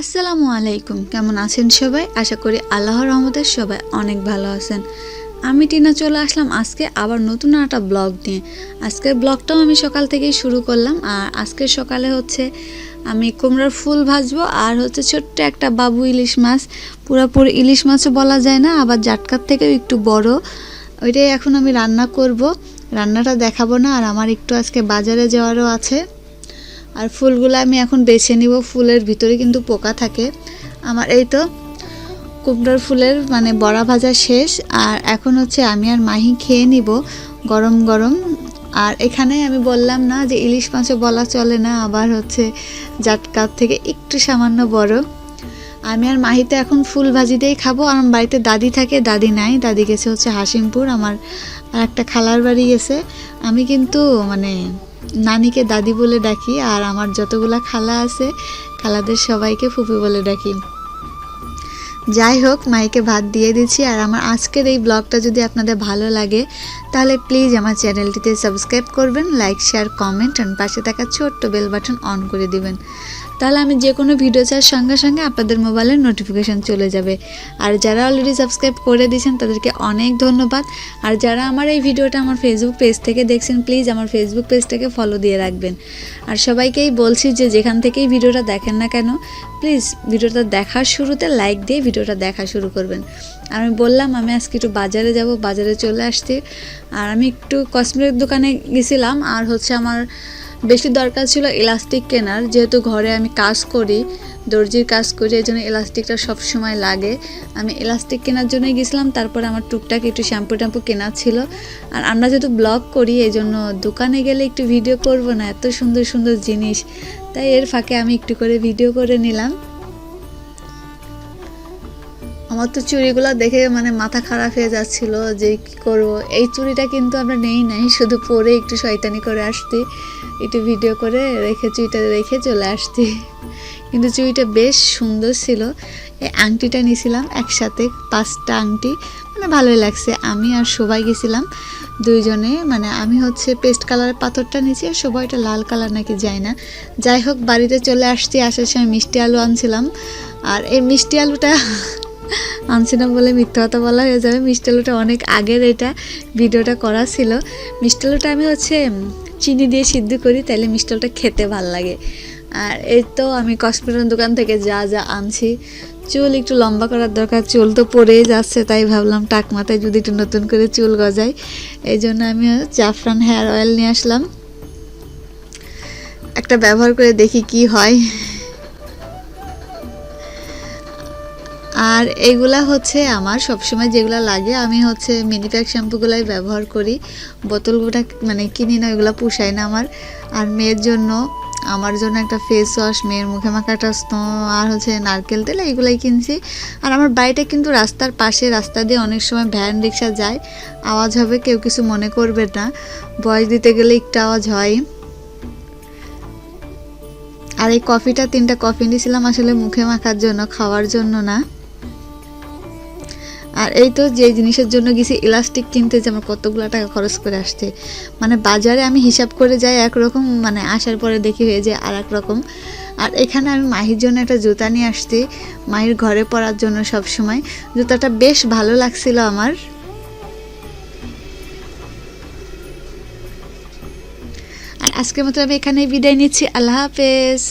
আসসালামু আলাইকুম, কেমন আছেন সবাই? আশা করি আল্লাহর রহমতের সবাই অনেক ভালো আছেন। আমি টিনা চলে আসলাম আজকে আবার নতুন একটা ব্লগ নিয়ে। আজকের ব্লগটাও আমি সকাল থেকেই শুরু করলাম, আর আজকের সকালে হচ্ছে আমি কুমড়ার ফুল ভাজবো, আর হচ্ছে ছোট্ট একটা বাবু ইলিশ মাছ। পুরোপুরি ইলিশ মাছও বলা যায় না, আবার জাটকার থেকেও একটু বড়। ওইটাই এখন আমি রান্না করব। রান্নাটা দেখাবো না, আর আমার একটু আজকে বাজারে যাওয়ারও আছে। আর ফুলগুলো আমি এখন বেছে নিব, ফুলের ভিতরে কিন্তু পোকা থাকে। আমার এই তো কুমড়োর ফুলের মানে বড়া ভাজা শেষ, আর এখন হচ্ছে আমি আর মাহি খেয়ে নিব গরম গরম। আর এখানে আমি বললাম না যে ইলিশ মাছও বলা চলে না, আবার হচ্ছে জাটকার থেকে একটু সামান্য বড়। আমি আর মাহিতে এখন ফুল ভাজি দিয়েই খাব, আর আমার বাড়িতে দাদি থাকে, দাদি নাই, দাদি গেছে হচ্ছে হাসিমপুর, আমার আর একটা খালার বাড়ি গেছে। আমি কিন্তু মানে নানিকে দাদি বলে ডাকি, আর আমার যতগুলা খালা আছে, খালাদের সবাইকে ফুপি বলে ডাকি। যাই হোক, মাইকে ভাত দিয়ে দিচ্ছি, আর আমার আজকের এই ব্লগটা যদি আপনাদের ভালো লাগে, তাহলে প্লিজ আমার চ্যানেলটিতে সাবস্ক্রাইব করবেন লাইক শেয়ার কমেন্ট অ্যান্ড পাশে থাকা ছোট্ট বেল বাটন অন করে দিবেন। তাহলে আমি যে কোনো ভিডিও চার সঙ্গে সঙ্গে আপনাদের মোবাইলের নোটিফিকেশান চলে যাবে। আর যারা অলরেডি সাবস্ক্রাইব করে দিয়েছেন, তাদেরকে অনেক ধন্যবাদ। আর যারা আমার এই ভিডিওটা আমার ফেসবুক পেজ থেকে দেখছেন প্লিজ আমার ফেসবুক পেজটাকে ফলো দিয়ে রাখবেন। আর সবাইকেই বলছি যে যেখান থেকেই ভিডিওটা দেখেন না কেন প্লিজ ভিডিওটা দেখার শুরুতে লাইক দিয়ে ভিডিওটা দেখা শুরু করবেন। আর আমি বললাম, আমি আজকে একটু বাজারে যাব, বাজারে চলে আসছি আর আমি একটু কসমেটিক দোকানে গেছিলাম, আর হচ্ছে আমার বেশি দরকার ছিল ইলাস্টিক কেনার। যেহেতু ঘরে আমি কাজ করি, দর্জির কাজ করি, এই জন্য ইলাস্টিকটা সবসময় লাগে। আমি ইলাস্টিক কেনার জন্যই গেছিলাম, তারপর আমার টুকটাক একটু শ্যাম্পু ট্যাম্পু কেনা ছিল। আর আমরা যেহেতু ব্লগ করি, এই জন্য দোকানে গেলে একটু ভিডিও করব না, এত সুন্দর সুন্দর জিনিস। তাই এর ফাঁকে আমি একটু করে ভিডিও করে নিলাম। আমার তো চুড়িগুলো দেখে মানে মাথা খারাপ হয়ে যাচ্ছিল যে কি করব। এই চুড়িটা কিন্তু আমরা নেই নাই, শুধু পরে একটু শয়তানি করে আসতি একটু ভিডিও করে রেখে চুড়িটা রেখে চলে আসতি কিন্তু চুড়িটা বেশ সুন্দর ছিল। এই আংটিটা নিয়েছিলাম একসাথে, পাঁচটা আংটি। মানে ভালোই লাগছে। আমি আর সবাই গেছিলাম দুইজনে। মানে আমি হচ্ছে পেস্ট কালারের পাথরটা নিয়েছি আর সবাইটা লাল কালার নাকি যায় না। যাই হোক, বাড়িতে চলে আসছি আসার সময় মিষ্টি আলু আনছিলাম। আর এই মিষ্টি আলুটা আনছিলাম বলে মিথ্যা কথা বলা হয়ে যাবে। মিষ্টি আলুটা অনেক আগের এটা, ভিডিওটা করা ছিল। মিষ্টি আলুটা আমি হচ্ছে চিনি দিয়ে সিদ্ধ করি তাহলে মিষ্টি আলুটা খেতে ভালো লাগে। আর এই তো আমি কসমেটিক দোকান থেকে যা যা আনছি। চুল একটু লম্বা করার দরকার, চুল তো পড়েই যাচ্ছে, তাই ভাবলাম টাক মাথায় যদি একটু নতুন করে চুল গজাই। এই জন্য আমি জাফরান হেয়ার অয়েল নিয়ে আসলাম। একটা ব্যবহার করে দেখি কি হয়। আর এইগুলা হচ্ছে আমার সবসময় যেগুলো লাগে, আমি হচ্ছে মিনি প্যাক শ্যাম্পুগুলাই ব্যবহার করি। বোতলগুলো মানে কিনি না ওইগুলো পুষায় না আমার। আর মেয়ের জন্য, আমার জন্য একটা ফেস ওয়াশ মেয়ের মুখে মাখাটা স্নো আর হচ্ছে নারকেল তেল, এইগুলাই কিনছি। আর আমার বাড়িটা কিন্তু রাস্তার পাশে, রাস্তা দিয়ে অনেক সময় ভ্যান রিক্সা যায়, আওয়াজ হবে, কেউ কিছু মনে করবে না। বয়স দিতে গেলে একটু আওয়াজ হয়। আর এই কফিটা, তিনটা কফি নিয়েছিলাম আসলে মুখে মাখার জন্য, খাওয়ার জন্য না। আর এই তো যে জিনিসের জন্য গেছি ইলাস্টিক কিনতে যে আমার কতগুলো টাকা খরচ করে আসছে। মানে বাজারে আমি হিসাব করে যাই একরকম মানে আসার পরে দেখি হয়ে যায় আর রকম। আর এখানে আমি মাহির জন্য একটা জুতা নিয়ে আসছি, মাহির ঘরে পরার জন্য সব সময় জুতাটা বেশ ভালো লাগছিল আমার। আর আজকের মতো আমি এখানে বিদায় নিচ্ছি, আল্লাহ হাফেজ।